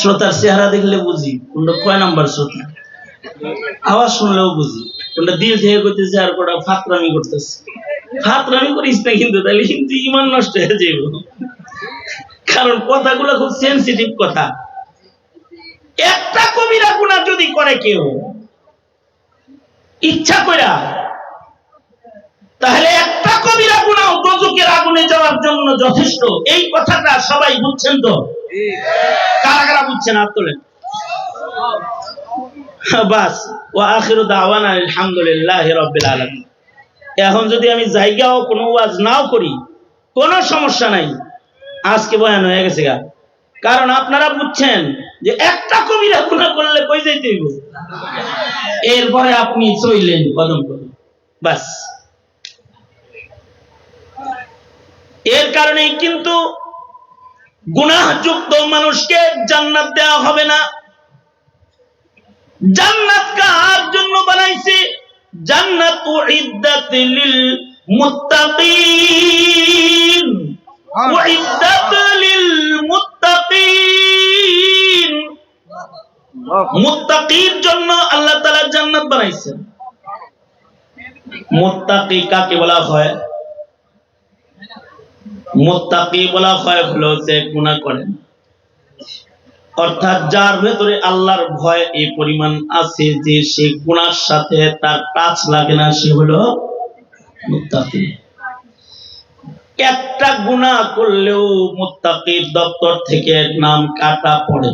শ্রোতার চেহারা দেখলে বুঝি, কোনটা কয় নাম্বার শ্রোতা? আওয়াজ শুনলেও বুঝি, কোনটা দিল থেকে করতেছে আর কোনটা ফাতরামি করতেছে। ফাতরামি করিস না কিন্তু, তাহলে কিন্তু ইমান নষ্ট হয়ে যাইব। কারণ কথাগুলো খুব সেন্সিটিভ কথা। একটা কবিরা গুণা যদি করে কেউ, ইচ্ছা কইরা, তাহলে একটা কবিরা গুণাও দোজকের আগুনে যাওয়ার জন্য যথেষ্ট। এই কথাটা সবাই বুঝছেন তো? কারা কারা বুঝছেন, হাত তোলেন। বাস ও আখিরু দাওয়ানা আলহামদুলিল্লাহ রাব্বিল এখন যদি আমি জায়গাও কোনো ওয়াজ নাও করি, কোনো সমস্যা নাই। আজকে বয়ান হয়ে গেছে গা। কারণ আপনারা বুঝছেন যে একটা কবিরা গুণা করলে কই যাইতে হইব? এরপরে আপনি চইলেন কদম কদম। বাস। এর কারণেই কিন্তু গুনাহযুক্ত মানুষকে জান্নাত দেওয়া হবে না। জান্নাত কার জন্য বানাইছে? জান্নাত উইদ্দাত লিল মুত্তাকিন। উইদ্দাত লিল মুত্তাকিন। মুত্তাকির জন্য আল্লাহ তাআলা জান্নাত বানাইছেন। মুত্তাকি কাকে বলা হয়? মুত্তাকি বলা হয় হলো যে গুনাহ করে। না। অর্থাৎ যার ভেতরে আল্লাহর ভয় এই পরিমাণ আছে যে সে গুনার সাথে তার টাচ লাগে না, সে হলো একটা গুনাহ করলেও মুত্তাকির দপ্তর থেকে নাম কাটা পড়ে।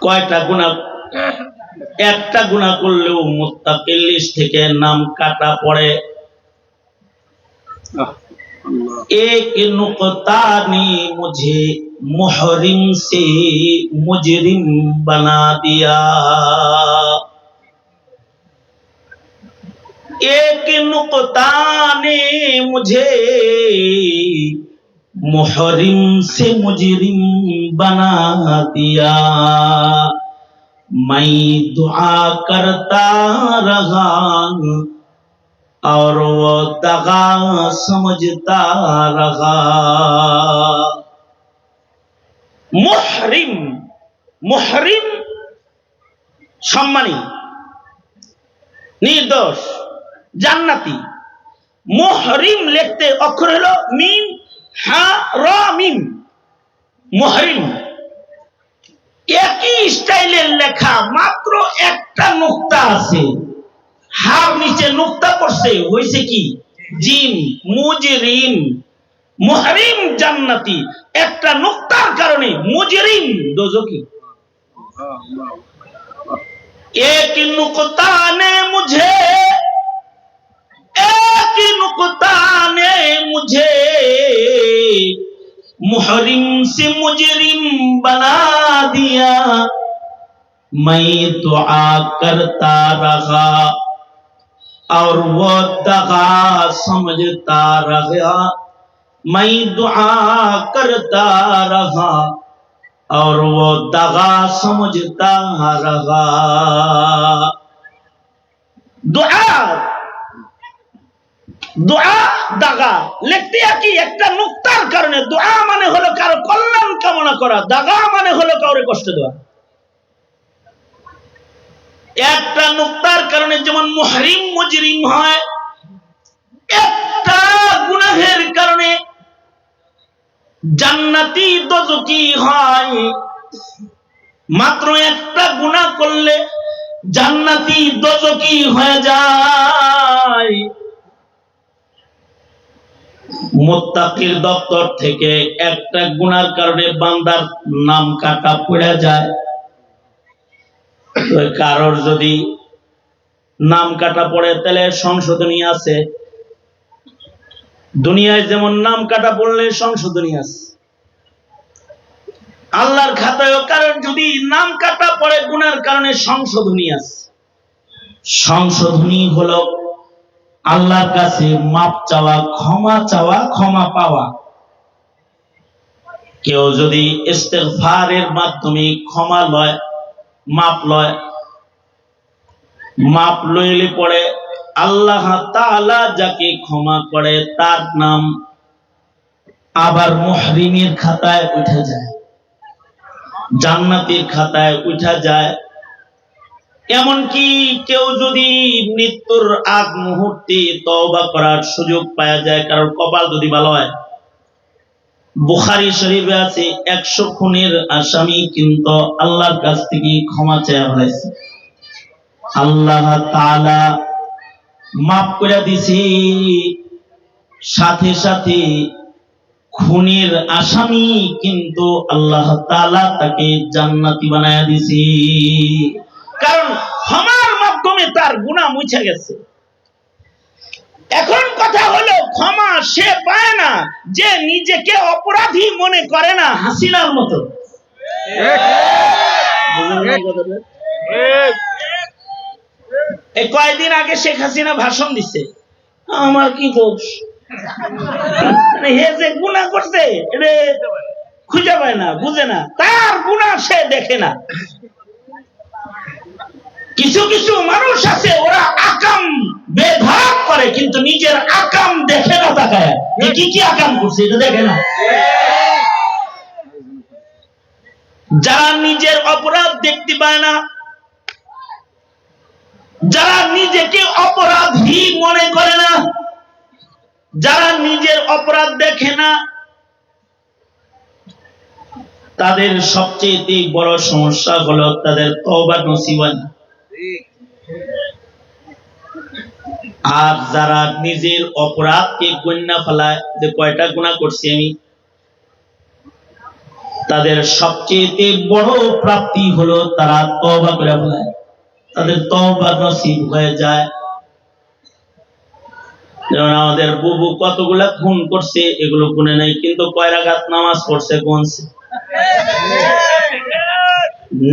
কয়টা গুনাহ? একটা গুনাহ করলেও মুত্তাকির লিস্ট থেকে নাম কাটা পড়ে। एक नुकता ने मुझे मुहरिम से मुजरिम बना दिया एक नुकता ने मुझे मुहरिम से मुजरिम बना दिया मैं दुआ करता रहा اور وہ دغا سمجھتا رہا محرم محرم সম্মানী, নির্দোষ, জান্নাতি। মোহরিম লিখতে অক্ষর হলো মিম, হা, র, মিম। মোহরিম। একই স্টাইলের লেখা, মাত্র একটা নোক্তা আছে। হার নিচে নুক্তা পড়ছে হইছে কি জিম মুজরিম মুহরিম জান্নাতি একটা নুক্তার কারণে মুজরিম দোজকি एक नुकता ने मुझे एक नुकता ने मुझे मुहरिम से मुजरिम बना दिया मैं दुआ करता रहा और वो दगा समझता रहा मैं दुआ करता रहा और वो दगा समझता रहा दुआ দোয়া দাগা লিখতে কি একটা নুক্তার কারণে দোয়া মানে হলো কারো কল্যাণ কামনা করা দাগা মানে হলো কাউরে কষ্ট দেওয়া একটা নুক্তার কারণে যেমন মুহরিম মুজরিম হয়, একটা গুনাহের কারণে জান্নাতি দোজকি হয়। মাত্র একটা গুনাহ করলে জান্নাতি দোজকি হয়ে যায়। মোত্তাকির দপ্তর থেকে একটা গুনার কারণে বান্দার নাম কাটা পড়ে যায়। কারোর যদি নাম কাটা পড়ে, তাহলে সংশোধনী আছে। দুনিয়ায় যেমন নাম কাটা পড়লে সংশোধনী আছে। আল্লাহর খাতায় কারণ, যদি নাম কাটা পড়ে গুনার কারণে সংশোধনী আছে। সংশোধনী হলো আল্লাহর কাছে মাপ চাওয়া, ক্ষমা চাওয়া, ক্ষমা পাওয়া। কেউ যদি ইস্তেগফারের মাধ্যমে ক্ষমা লয় মাপ লয়। মাপ লইলে পরে আল্লাহ তাআলা যাকে ক্ষমা করে, তার নাম আবার মুহরিমের খাতায় উঠে যায়, জান্নাতের খাতায় উঠা যায়। এমনকি কেউ যদি মৃত্যুর আগ মুহূর্তে তওবা করার সুযোগ পাওয়া যায় কারণ কপাল যদি ভালো হয় বুখারি শরীফে আছে, একশো খুনের আসামি কিন্তু আল্লাহর কাছ থেকে ক্ষমা চেয়ে ফেলাইছে আল্লাহ মাফ করে দিছি। সাথে সাথে খুনের আসামি কিন্তু আল্লাহ তালা তাকে জান্নাতি বানায়া দিছি। কারণ ক্ষমার মাধ্যমে তার গুনাহ মুছে গেছে। এখন কথা হলো, ক্ষমা সে পায় না, যে নিজেকে অপরাধী মনে করে না। হাসিনার মতো। কয়েকদিন আগে শেখ হাসিনা ভাষণ দিছে। আমার কি দোষ? মানে হে যে গুণা করছে খুঁজে পায় না, বুঝে না। তার গুণা সে দেখে না। কিছু কিছু মানুষ আছে ওরা আকাম বেধাক করে কিন্তু নিজের আকাম দেখে না যে কি আকাম করছে, এটা দেখে না যারা নিজের অপরাধ দেখতে পায় না, যারা নিজেকে অপরাধী মনে করে না, যারা নিজের অপরাধ দেখে না, তাদের সবচেয়ে বড় সমস্যা হলো তাদের না। আর যারা নিজের অপরাধকে গণ্যা ফেলায় যে কয়টা গুণা করছি আমি, তাদের সবচেয়ে বড় প্রাপ্তি হলো তারা তওবা করে ফেলায়। তাদের তওবা নসিব হয়ে যায়। আমাদের বুবু কতগুলা খুন করছে, এগুলো গুনে নাই, কিন্তু কয় রাকাত নামাজ পড়ছে, গুনছে।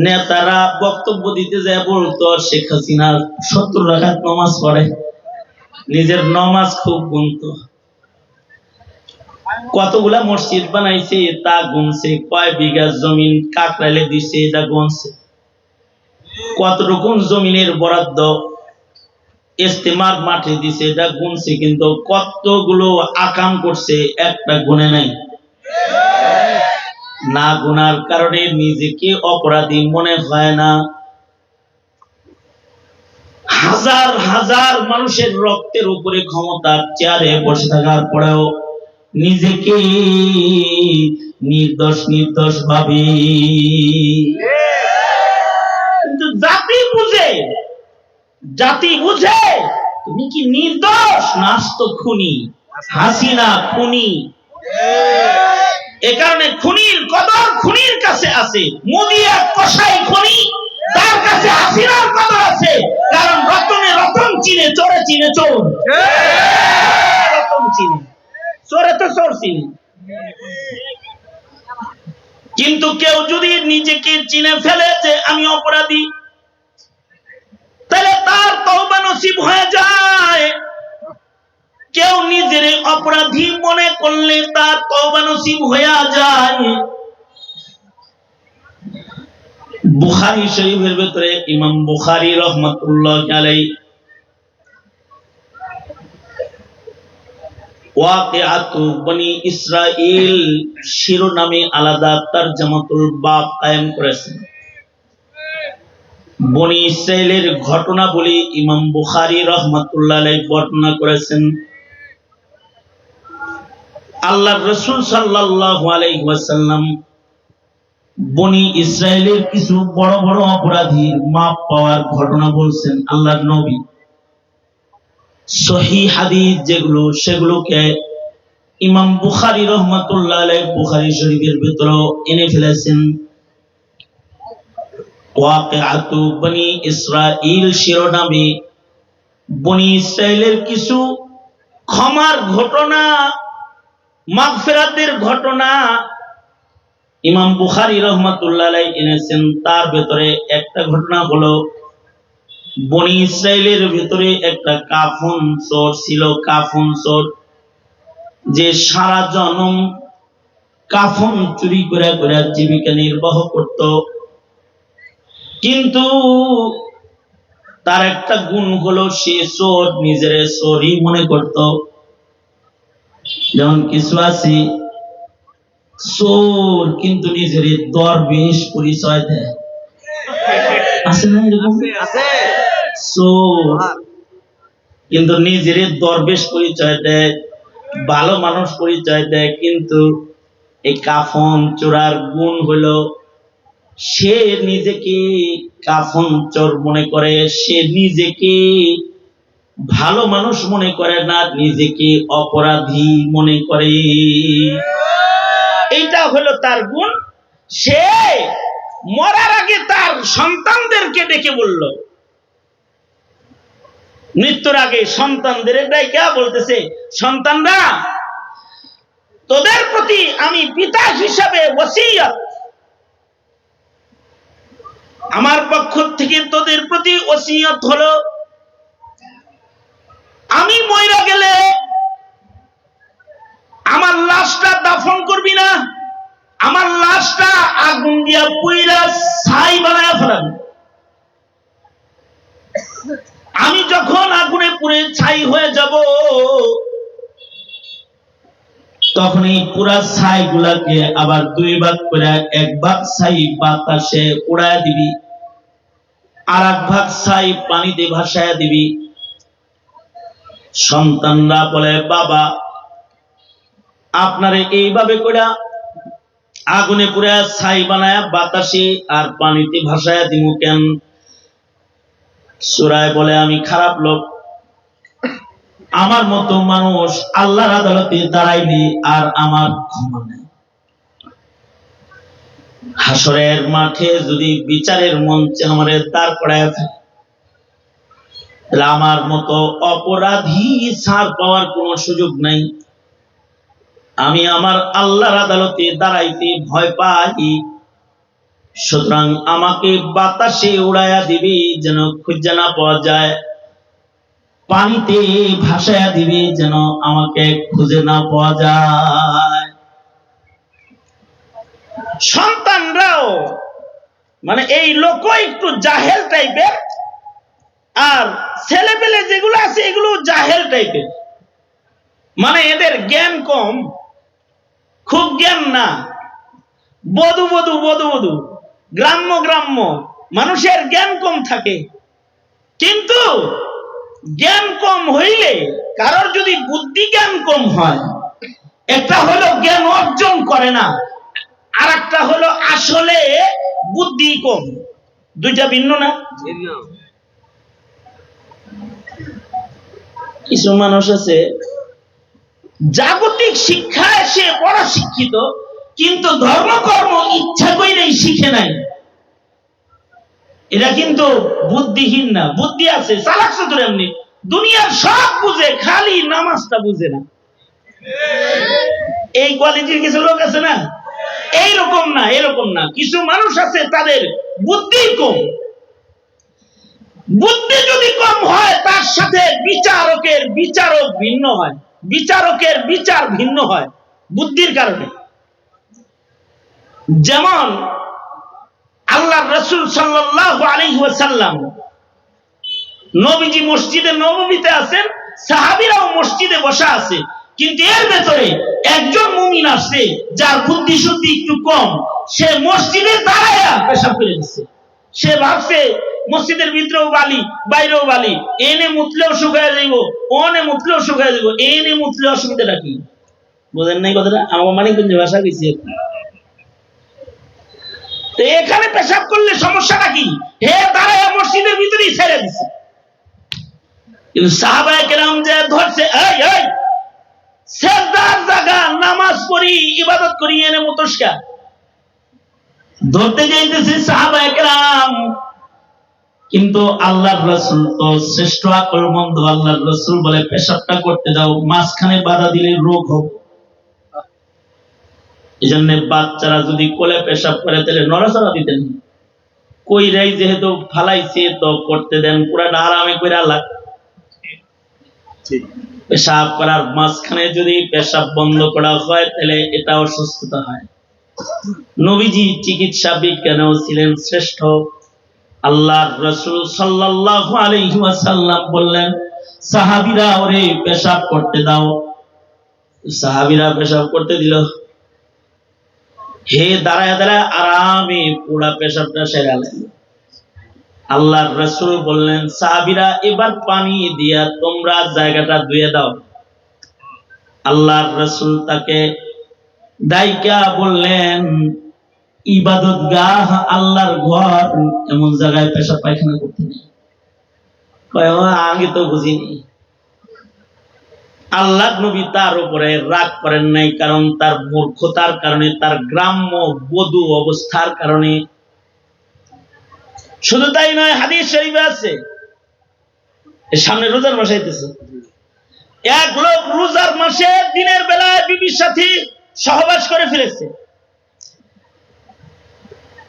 নেতারা বক্তব্য দিতে যায়, বলতো শেখ হাসিনা সত্তর রাকাত নামাজ পড়ে। নিজের নমাজ খুব গুনতো। কতগুলা মসজিদ বানাইছে, তা গুনছে, কয় বিঘা জমিন কাকরাইলে দিছে এটা গুনছে। কত রকম জমিনের বরাদ্দ ইস্তেমার মাঠে দিছে এটা গুনছে, কিন্তু কতগুলো আকাম করছে, একটা গুনে নাই। না গুনার কারণে নিজেকে অপরাধী মনে হয় না। হাজার হাজার মানুষের রক্তের উপরে ক্ষমতার চেয়ারে বসে থাকার পরেও নিজেকে নির্দোষ নির্দোষ ভাবি। কিন্তু জাতি বুঝে জাতি বুঝে, তুমি কি নির্দোষ? নাস তো খুনি, হাসিনা খুনি। এ কারণে খুনির কদর খুনির কাছে আছে। মোদি এক কসাই খুনি। তার কাছে হাসিনার কদর আছে। কারণ রতনে রতন চিনে চোরে চিনে চোর। রতন চিনে। চোরে তো চোর চিনে। কিন্তু কেউ যদি নিজেকে চিনে ফেলে যে আমি অপরাধী তাহলে তার তওবা নসিব হয়ে যায়। কেউ নিজের অপরাধী মনে করলে তার তওবা নসিব হয়ে যায়। বুখারী শরীফের ভিতরে ইমাম বুখারী রহমাতুল্লাহ কায়েম করেছেন। আল্লাহ রসুল সাল্লাল্লাহু আলাইহি বনি ইসরায়েলের কিছু বড় বড় অপরাধীর মাপ পাওয়ার ঘটনা বলছেন আল্লাহর নবী। সহি হাদিস যেগুলো, সেগুলোকে ইমাম বুখারী রহমাতুল্লাহ বুখারী শরীফের ভিতরে এনে ফেলেছেন। ওয়াকিআতু বনি শিরোনামে বনি ইসরায়েলের কিছু ক্ষমার ঘটনা, মাগফিরাতের ঘটনা ইমাম বুখারী রহমাতুল্লাহ এনেছেন, তার ভেতরে একটা ঘটনা হলো, বনি ইসরায়েলের ভিতরে একটা কাফন চোর ছিল, কাফন চোর, যে সারা জনম কাফন চুরি করে করে জীবিকা নির্বাহ করত। কিন্তু তার একটা গুণ হলো, সে চোর নিজের চোরই মনে করত। যেমন কিছু আছে চোর কিন্তু নিজের দরবেশ পরিচয় দেয়। আছে না এরকম? চোর কিন্তু নিজের দরবেশ পরিচয় দেয় ভালো মানুষ পরিচয় দেয় কিন্তু এই কাফন চোরার গুণ হলো সে নিজেকে কাফন চোর মনে করে সে নিজেকে ভালো মানুষ মনে করে না নিজেকে অপরাধী মনে করে। এইটা হলো তার গুণ। সে মরার আগে তার সন্তানদেরকে ডেকে বলল। মৃত্যুর আগে সন্তানদের ডাইকা বলতেছে, সন্তানরা, তোদের প্রতি আমি পিতা হিসাবে ওসিয়ত। আমার পক্ষ থেকে তোদের প্রতি ওসিয়ত হলো, আমি মইরা গেলে আমার লাশটা দাফন করবি না আমার লাশটা আগুন দিয়া পুইরা ছাই বানায় ফেলাবি। আমি যখন আগুনে পুড়ে ছাই হয়ে যাব, তখন এই পুরা ছাই গুলাকে আবার দুই ভাগ করে এক ভাগ ছাই বাতাসে উড়ায় দিবি, আর এক ভাগ ছাই পানিতে ভাসায় দিবি। সন্তানরা বলে, বাবা, আপনারে এইভাবে করে আগুনে পুরে ছাই বানায় বাতাসে আর পানিতে ভাসায় দিমু কেন? সুরায় বলে, আমি খারাপ লোক। আমার মতো মানুষ আল্লাহর আদালতে দাঁড়াইনি আর আমার ক্ষমা নেই। হাসরের মাঠে যদি বিচারের মঞ্চে আমাদের দাঁড় করায় আমার মতো অপরাধী ছাড় পাওয়ার কোনো সুযোগ নাই। আমি আমার আল্লাহর আদালতে দাঁড়াইতে ভয় পাই। সুতরাং আমাকে বাতাসে উড়াইয়া দিবি যেন খুঁজে না পাওয়া যায়। পানিতে ভাসায়া দিবি যেন আমাকে খুঁজে না পাওয়া যায়। সন্তানরাও মানে এই লোক একটু জাহেল টাইপের, আর ছেলে পেলে যেগুলো আছে এগুলো জাহেল টাইপের। মানে এদের জ্ঞান কম। খুব জ্ঞান না। বধু বধু বধু বধু। গ্রাম্য গ্রাম্য। মানুষের জ্ঞান কম থাকে। কিন্তু জ্ঞান কম হইলে কারোর যদি বুদ্ধি জ্ঞান কম হয়, একটা হলো জ্ঞান অর্জন করে না আর একটা হলো আসলে বুদ্ধি কম। দুইটা ভিন্ন না? কিছু মানুষ আছে জাগতিক শিক্ষায় সে বড় শিক্ষিত, কিন্তু ধর্মকর্ম ইচ্ছা করেই শিখে নাই। এটা কিন্তু বুদ্ধিহীন না, বুদ্ধি আছে, চালাক চতুর এমনি। দুনিয়ার সব বুঝে, খালি নামাজটা বুঝে না। এই কোয়ালিটির কিছু লোক আছে না? এইরকম না, এরকম না। কিছু মানুষ আছে, তাদের বুদ্ধি কম। বুদ্ধি যদি কম হয়, তার সাথে বিচারকের বিচারক ভিন্ন হয়। বিচারকের বিচার ভিন্ন হয় বুদ্ধির কারণে। যেমন আল্লাহ রসুল সাল্লাহ আলাইহি নবীজি মসজিদে নবমীতে আছেন, সাহাবীরাও মসজিদে বসা আছে, কিন্তু এর ভেতরে একজন মুমিন আসছে, যার বুদ্ধি শুদ্ধি একটু কম। সে মসজিদে দাঁড়ায়া পেশাব করে দিচ্ছে সে ভাবছে, মসজিদের ভিতরেও বালি, বাইরেও বালি, এনে মুতলেও শুকায় যাইব, ওনে মুতলেও শুকায় যাইব, এনে মুতলে অসুবিধাটা কি? বোঝেন নাই কথাটা? আমার মানিকগঞ্জ ভাষা গেছি এখানে পেশাব করলে সমস্যাটা কি? হে তারা মসজিদের ভিতরেই ছেড়ে দিছে। কিন্তু সাহাবায়ে কেরাম যে ধরছে, এই এই, সেজদার জায়গা, নামাজ পড়ি, ইবাদত করি, এনে মতস্কা ধরতে যাইতেছে সাহাবায়ে কেরাম কিন্তু আল্লাহর রাসূল তো শ্রেষ্ঠ আকলমন্দ আল্লাহর রাসূল বলে পেশাবটা করতে দাও মাঝখানে বাধা দিলে রোগ হবে। এই জন্য বাচ্চারা যদি কোলে পেশাব করে তাহলে নড়াচড়া দিতেন কই রাই যেহেতু ফালাইছে তো করতে দেন পুরা আরামে কইরা লাগ পেশাব করার মাঝখানে যদি পেশাব বন্ধ করা হয় তাহলে এটা অসুস্থতা হয়। নবীজি চিকিৎসা বিজ্ঞানেও ছিলেন শ্রেষ্ঠ? আল্লাহর রসুল সাল্লাল্লাহু আলাইহি ওয়াসাল্লাম বললেন, সাহাবীরা ওরে পেশাব করতে দাও। সাহাবীরা পেশাব করতে দিল। হে দাঁড়ায় দাঁড়ায় আরামে পুরা পেশাবটা সেরালেন আল্লাহর রসুল বললেন, সাহাবিরা, এবার পানি দিয়া তোমরা জায়গাটা ধুয়ে দাও। আল্লাহ রসুল তাকে দায়িকা বললেন ইবাদত গাহ আল্লাহর ঘর, এমন জায়গায় পেশা পায়খানা করতে নেই। আগে তো বুঝিনি। আল্লাহ নবী তার উপরে রাগ করেন নাই, কারণ তার মূর্খতার কারণে, তার গ্রাম্য বধু অবস্থার কারণে। শুধু তাই নয়, হাদিস শরীফে আছে। সামনে রোজার মাসাইতেছে এক লোক রোজার মাসে দিনের বেলায় বিবির সাথে সহবাস করে ফেলেছে।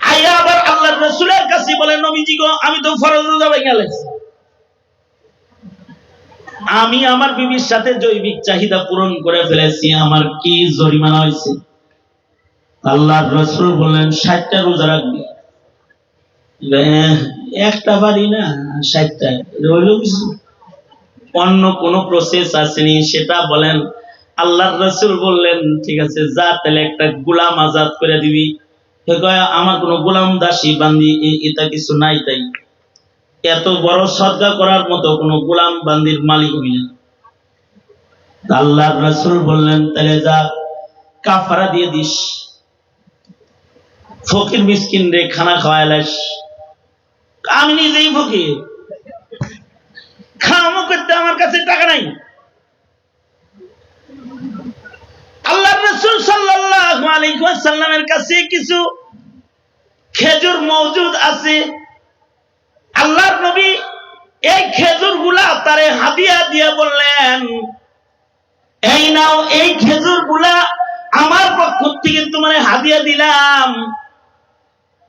আইয়া আবার আল্লাহর রসুলের কাছে বলে, নবীজি গো, আমি তো ফরজ রোজা আমি আমার বিবির সাথে জৈবিক চাহিদা পূরণ করে ফেলেছি, আমার কি জরিমানা হয়েছে? রসুল বললেন, ষাটটা রোজা রাখবি। একটা বাড়ি না, ষাটটা। রইল কিছু? অন্য কোনো প্রসেস আসেনি, সেটা বলেন আল্লাহর রসুল বললেন, ঠিক আছে, যা, তাহলে একটা গোলাম আজাদ করে দিবি। আমার কোনো গোলাম দাসী, বান্দি এটা কিছু নাই তাই। এত বড় সদকা করার মতো কোনো গোলাম বান্দির মালিক হই না। আল্লাহর রসুল বললেন, তাহলে যা, কাফারা দিয়ে দিস। ফকির মিসকিন রে, খানা খাওয়াইলাস আমি নিজেই ফকির। খামো করতে আমার কাছে টাকা নাই। আল্লাহ রসুল আলাইহি কাছে কিছু খেজুর মজুদ আছে। আল্লাহর নবী এই খেজুরগুলা তারে হাদিয়া দিয়ে বললেন, এই নাও, এই খেজুরগুলা আমার পক্ষ থেকে তোমার হাদিয়া দিলাম।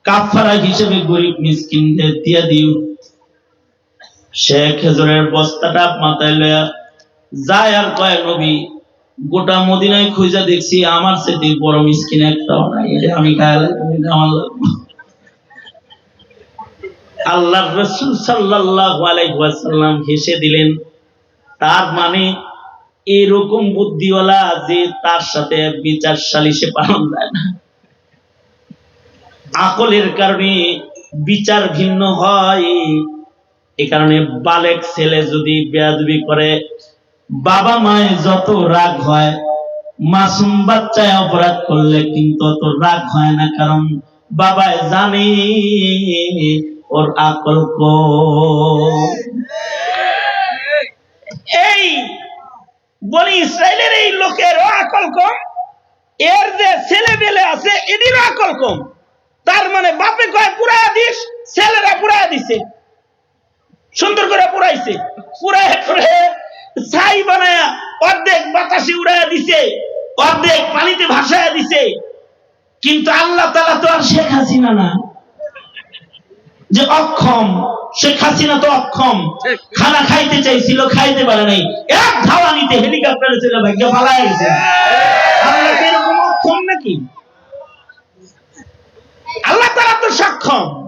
কাফারা হিসেবে গরিব মিসকিনদের দিয়ে দিও। সে খেজুরের বস্তাটা মাথায় লয়া যায় আর কয় নবী গোটা মদিনায় খুঁজা দেখছি, আমার সেটি বড় মিসকিন একটাও নাই। এটা আমি। আল্লাহ রসুল সাল্লাল্লাহু আলাইহি ওয়াসাল্লাম হেসে দিলেন, তার মানে এরকম বুদ্ধিওয়ালা যে তার সাথে বিচার সালিশে পালন যায় না। আকলের কারণে বিচার ভিন্ন হয়। এ কারণে বালেক ছেলে যদি বেয়াদবি করে বাবা মায়ের যত রাগ হয়, মাসুম বাচ্চায় অপরাধ করলে কিন্তু অত রাগ হয় না, কারণ বাবায় জানে ওর আকল। এই বনি ইসরায়েলের এই লোকের আকল কম, এর যে ছেলে বেলে আছে, এদেরও আকল কম তার মানে বাপে কয়, পুরায়া দিস, ছেলেরা পুরায়া দিছে, সুন্দর করে পুরাইছে, পুরায় করে ছাই বানায়া অর্ধেক বাতাসে উড়াইয়া দিছে অর্ধেক পানিতে ভাসায়া দিছে। কিন্তু আল্লাহ তালা তো আর শেখ হাসিনা না। যে অক্ষম শেখ হাসিনা তো অক্ষম। খানা খাইতে চাইছিল খাইতে পারে নাই। এক ধাওয়া নিতে হেলিকপ্টারে ছিল ভাগ্য পালায় গেছে। আল্লাহ এরকম অক্ষম নাকি? আল্লাহ তারা তো সক্ষম।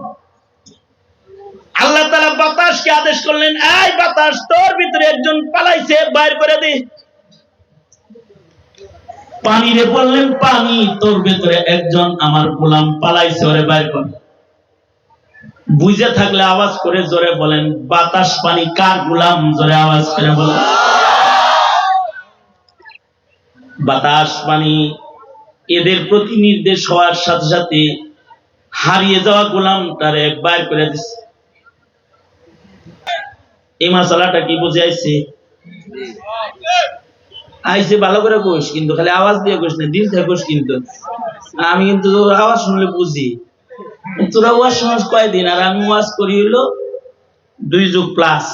আল্লাহ তালা বাতাসকে আদেশ করলেন, এই বাতাস, তোর ভিতরে একজন পালাইছে, বাইর করে দে। পানি রে বললেন, পানি, তোর ভিতরে একজন আমার গোলাম পালাইছে, ওরে বাইর কর। বুঝে থাকলে আওয়াজ করে জোরে বলেন, বাতাস, পানি, কার গোলাম? জোরে আওয়াজ করে বলেন। বাতাস, পানি এদের প্রতি নির্দেশ হওয়ার সাথে সাথে হারিয়ে যাওয়া গোলামটারে বাইর করে দিচ্ছে এই মশালাটা কি বুঝে আইছে আইসে ভালো করে কোষ কিন্তু, খালি আওয়াজ দিয়ে কোষ না, দিল থেকে কোষ কিন্তু। আমি কিন্তু আওয়াজ শুনলে বুঝি। তোরা ওয়াজ শুনস কয়দিন, আর আমি ওয়াজ করি হলো দুই যুগ প্লাস